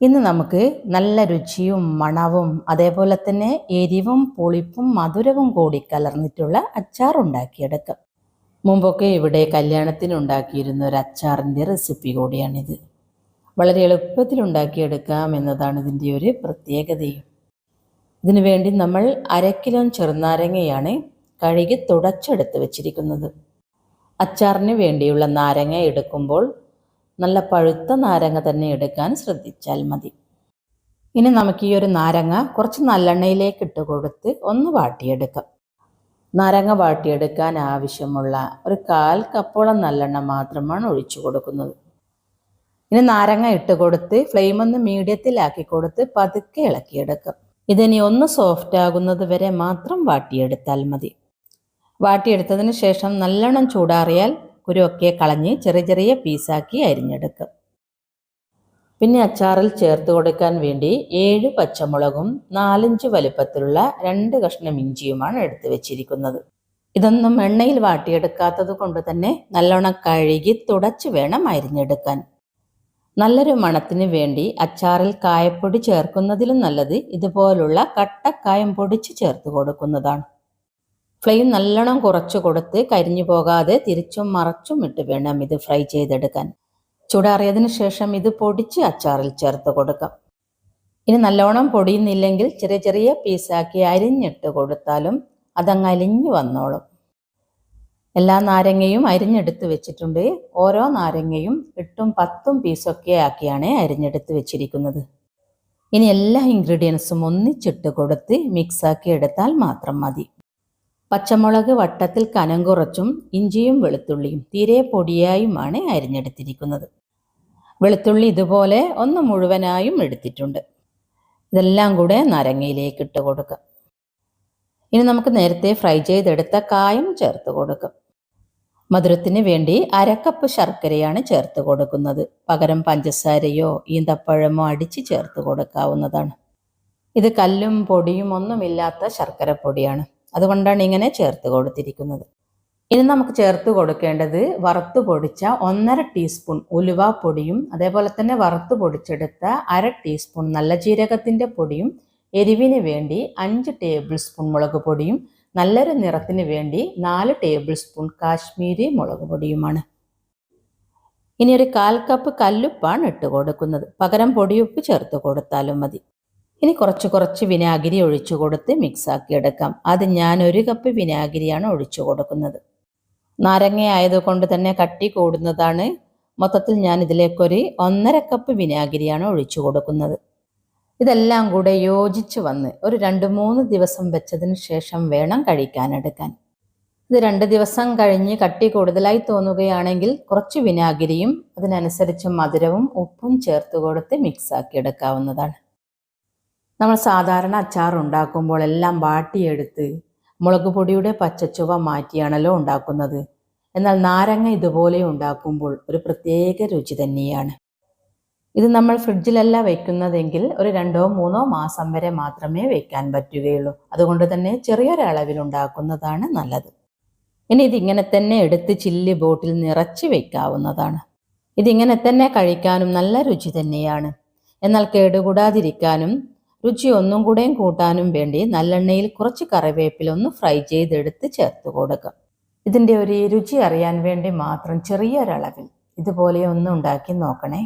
ഇന്ന് നമുക്ക് നല്ല രുചിയും മണവും അതേപോലെ തന്നെ എരിവും പുളിപ്പും മധുരവും കൂടി കലർന്നിട്ടുള്ള അച്ചാർ ഉണ്ടാക്കിയെടുക്കാം മുമ്പൊക്കെ ഇവിടെ കല്യാണത്തിന് ഉണ്ടാക്കിയിരുന്ന ഒരു അച്ചാറിന്റെ റെസിപ്പി കൂടിയാണിത്. വളരെ എളുപ്പത്തിൽ ഉണ്ടാക്കിയെടുക്കാം എന്നതാണ് ഇതിന്റെ ഒരു പ്രത്യേകതയും. ഇതിനു വേണ്ടി നമ്മൾ അര കിലോ ചെറുനാരങ്ങയാണ് കഴുകി തുടച്ചെടുത്ത് വെച്ചിരിക്കുന്നത്. അച്ചാറിന് വേണ്ടിയുള്ള നാരങ്ങ എടുക്കുമ്പോൾ നല്ല പഴുത്ത നാരങ്ങ തന്നെ എടുക്കാൻ ശ്രദ്ധിച്ചാൽ മതി. ഇനി നമുക്ക് ഈ ഒരു നാരങ്ങ കുറച്ച് നല്ലെണ്ണയിലേക്ക് ഇട്ട് കൊടുത്ത് ഒന്ന് വാട്ടിയെടുക്കാം. നാരങ്ങ വാട്ടിയെടുക്കാൻ ആവശ്യമുള്ള ഒരു കാൽ കപ്പോളം നല്ലെണ്ണ മാത്രമാണ് ഒഴിച്ചു കൊടുക്കുന്നത്. ഇനി നാരങ്ങ ഇട്ട് കൊടുത്ത് ഫ്ലെയിം ഒന്ന് മീഡിയത്തിലാക്കി കൊടുത്ത് പതുക്കെ ഇളക്കിയെടുക്കാം. ഇതിനി ഒന്ന് സോഫ്റ്റ് ആകുന്നത് വരെ മാത്രം വാട്ടിയെടുത്താൽ മതി. വാട്ടിയെടുത്തതിന് ശേഷം നല്ലെണ്ണം ചൂടാറിയാൽ കുരുവൊക്കെ കളഞ്ഞ് ചെറിയ ചെറിയ പീസാക്കി അരിഞ്ഞെടുക്കും. പിന്നെ അച്ചാറിൽ ചേർത്ത് കൊടുക്കാൻ വേണ്ടി ഏഴ് പച്ചമുളകും നാലഞ്ച് വലുപ്പത്തിലുള്ള രണ്ട് കഷ്ണം ഇഞ്ചിയുമാണ് എടുത്തു വെച്ചിരിക്കുന്നത്. ഇതൊന്നും എണ്ണയിൽ വാട്ടിയെടുക്കാത്തത് കൊണ്ട് തന്നെ നല്ലോണം കഴുകി തുടച്ച് വേണം അരിഞ്ഞെടുക്കാൻ. നല്ലൊരു മണത്തിന് വേണ്ടി അച്ചാറിൽ കായപ്പൊടി ചേർക്കുന്നതിലും നല്ലത് ഇതുപോലുള്ള കട്ടക്കായം പൊടിച്ച് ചേർത്ത് കൊടുക്കുന്നതാണ്. ഫ്ലെയിം നല്ലോണം കുറച്ച് കൊടുത്ത് കരിഞ്ഞു പോകാതെ തിരിച്ചും മറച്ചും ഇട്ട് വേണം ഇത് ഫ്രൈ ചെയ്തെടുക്കാൻ. ചൂടാറിയതിന് ശേഷം ഇത് പൊടിച്ച് അച്ചാറിൽ ചേർത്ത് കൊടുക്കാം. ഇനി നല്ലോണം പൊടിയുന്നില്ലെങ്കിൽ ചെറിയ ചെറിയ പീസാക്കി അരിഞ്ഞിട്ട് കൊടുത്താലും അതങ്ങ് അലിഞ്ഞു വന്നോളും. എല്ലാ നാരങ്ങയും അരിഞ്ഞെടുത്ത് വെച്ചിട്ടുണ്ട്. ഓരോ നാരങ്ങയും എട്ടും പത്തും പീസൊക്കെ ആക്കിയാണ് അരിഞ്ഞെടുത്ത് വെച്ചിരിക്കുന്നത്. ഇനി എല്ലാ ഇൻഗ്രീഡിയൻസും ഒന്നിച്ചിട്ട് കൊടുത്ത് മിക്സാക്കി എടുത്താൽ മാത്രം മതി. പച്ചമുളക് വട്ടത്തിൽ കനം കുറച്ചും ഇഞ്ചിയും വെളുത്തുള്ളിയും തീരെ പൊടിയായുമാണ് അരിഞ്ഞെടുത്തിരിക്കുന്നത്. വെളുത്തുള്ളി ഇതുപോലെ ഒന്ന് മുഴുവനായും എടുത്തിട്ടുണ്ട്. ഇതെല്ലാം കൂടെ നരങ്ങയിലേക്ക് ഇട്ട് കൊടുക്കാം. ഇനി നമുക്ക് നേരത്തെ ഫ്രൈ ചെയ്തെടുത്ത കായം ചേർത്ത് കൊടുക്കാം. മധുരത്തിന് വേണ്ടി അരക്കപ്പ് ശർക്കരയാണ് ചേർത്ത് കൊടുക്കുന്നത്. പകരം പഞ്ചസാരയോ ഈന്തപ്പഴമോ അടിച്ച് ചേർത്ത് കൊടുക്കാവുന്നതാണ്. ഇത് കല്ലും പൊടിയും ഒന്നുമില്ലാത്ത ശർക്കര പൊടിയാണ് അതുകൊണ്ടാണ് ഇങ്ങനെ ചേർത്ത് കൊടുത്തിരിക്കുന്നത്. ഇനി നമുക്ക് ചേർത്ത് കൊടുക്കേണ്ടത് വറുത്ത് പൊടിച്ച ഒന്നര ടീസ്പൂൺ ഉലുവ പൊടിയും അതേപോലെ തന്നെ വറുത്ത് പൊടിച്ചെടുത്ത അര ടീസ്പൂൺ നല്ല ജീരകത്തിന്റെ പൊടിയും എരിവിന് വേണ്ടി അഞ്ച് ടേബിൾ സ്പൂൺ മുളക് പൊടിയും നല്ലൊരു നിറത്തിന് വേണ്ടി നാല് ടേബിൾ സ്പൂൺ കാശ്മീരി മുളക് പൊടിയുമാണ്. ഇനി ഒരു കാൽ കപ്പ് കല്ലുപ്പാണ് ഇട്ട് കൊടുക്കുന്നത്. പകരം പൊടിയുപ്പ് ചേർത്ത് കൊടുത്താലും മതി. ഇനി കുറച്ച് കുറച്ച് വിനാഗിരി ഒഴിച്ചു കൊടുത്ത് മിക്സാക്കി എടുക്കാം. അത് ഞാൻ ഒരു കപ്പ് വിനാഗിരിയാണ് ഒഴിച്ചു കൊടുക്കുന്നത്. നാരങ്ങ ആയതുകൊണ്ട് തന്നെ കട്ടി കൂടുന്നതാണ്. മൊത്തത്തിൽ ഞാൻ ഇതിലേക്കൊരു ഒന്നര കപ്പ് വിനാഗിരിയാണ് ഒഴിച്ചു കൊടുക്കുന്നത്. ഇതെല്ലാം കൂടെ യോജിച്ച് വന്ന് ഒരു രണ്ട് മൂന്ന് ദിവസം വെച്ചതിന് ശേഷം വേണം കഴിക്കാൻ എടുക്കാൻ. ഇത് രണ്ട് ദിവസം കഴിഞ്ഞ് കട്ടി കൂടുതലായി തോന്നുകയാണെങ്കിൽ കുറച്ച് വിനാഗിരിയും അതിനനുസരിച്ച് മധുരവും ഉപ്പും ചേർത്ത് കൊടുത്ത് മിക്സാക്കി എടുക്കാവുന്നതാണ്. നമ്മൾ സാധാരണ അച്ചാർ ഉണ്ടാക്കുമ്പോൾ എല്ലാം വാട്ടിയെടുത്ത് മുളക് പൊടിയുടെ പച്ചച്ചുവ മാറ്റിയാണല്ലോ ഉണ്ടാക്കുന്നത്. എന്നാൽ നാരങ്ങ ഇതുപോലെ ഉണ്ടാക്കുമ്പോൾ ഒരു പ്രത്യേക രുചി തന്നെയാണ്. ഇത് നമ്മൾ ഫ്രിഡ്ജിലല്ല വെക്കുന്നതെങ്കിൽ ഒരു രണ്ടോ മൂന്നോ മാസം വരെ മാത്രമേ വെക്കാൻ പറ്റുകയുള്ളൂ. അതുകൊണ്ട് തന്നെ ചെറിയൊരളവിൽ ഉണ്ടാക്കുന്നതാണ് നല്ലത്. ഇനി ഇതിങ്ങനെ തന്നെ എടുത്ത് ചില്ലി ബോട്ടിൽ നിറച്ച് വെക്കാവുന്നതാണ്. ഇതിങ്ങനെ തന്നെ കഴിക്കാനും നല്ല രുചി തന്നെയാണ്. എന്നാൽ കേടുകൂടാതിരിക്കാനും രുചി ഒന്നും കൂടെയും കൂട്ടാനും വേണ്ടി നല്ലെണ്ണയിൽ കുറച്ച് കറിവേപ്പില ഒന്ന് ഫ്രൈ ചെയ്തെടുത്ത് ചേർത്ത് കൊടുക്കുക. ഇതിന്റെ ഒരു രുചി അറിയാൻ വേണ്ടി മാത്രം ചെറിയൊരളവിൽ ഇതുപോലെ ഒന്ന് ഉണ്ടാക്കി നോക്കണേ.